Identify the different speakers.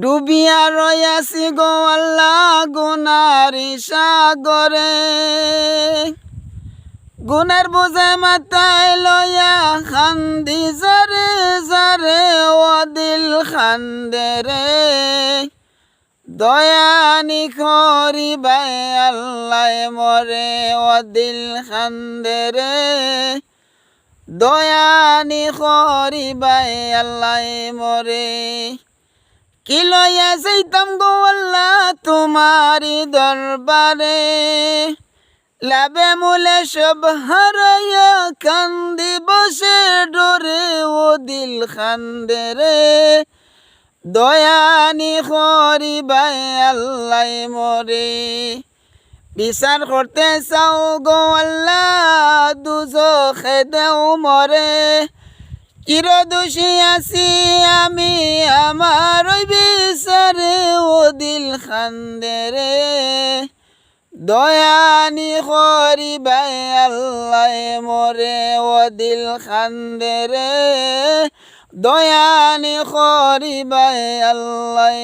Speaker 1: ডুবিয়া রয়াসি গো আল্লাহ গুনারি সাগরে। গুনার বোঝে মাথায় লয়া খান্দি জারে জারে ও দিল খান্দে রে। দয়ানি খরি বাই আল্লাহ মরে ও দিল খান্দে রে। দয়ানি খরি বাই আল্লাহ মরে। কি লইয়া যাইতাম গো আল্লাহ তোমারি দরবারে। লাভে মূলে সব হারাইয়া কান্দি বসে ডরে ও দিল খান্দে রে। দয়ানি খরি বাই আল্লাহ মরে। বিচার করতে চাও গো আল্লাহ দুজো খেদেও মরে। চির দোষী আছি আমি আমার ওই বিচারে ও দিল খান্দেরে দয়ানি খরি বাই আল্লাহ মরে ও দিল খান্দেরে দয়ানি খরি বাই আল্লাহ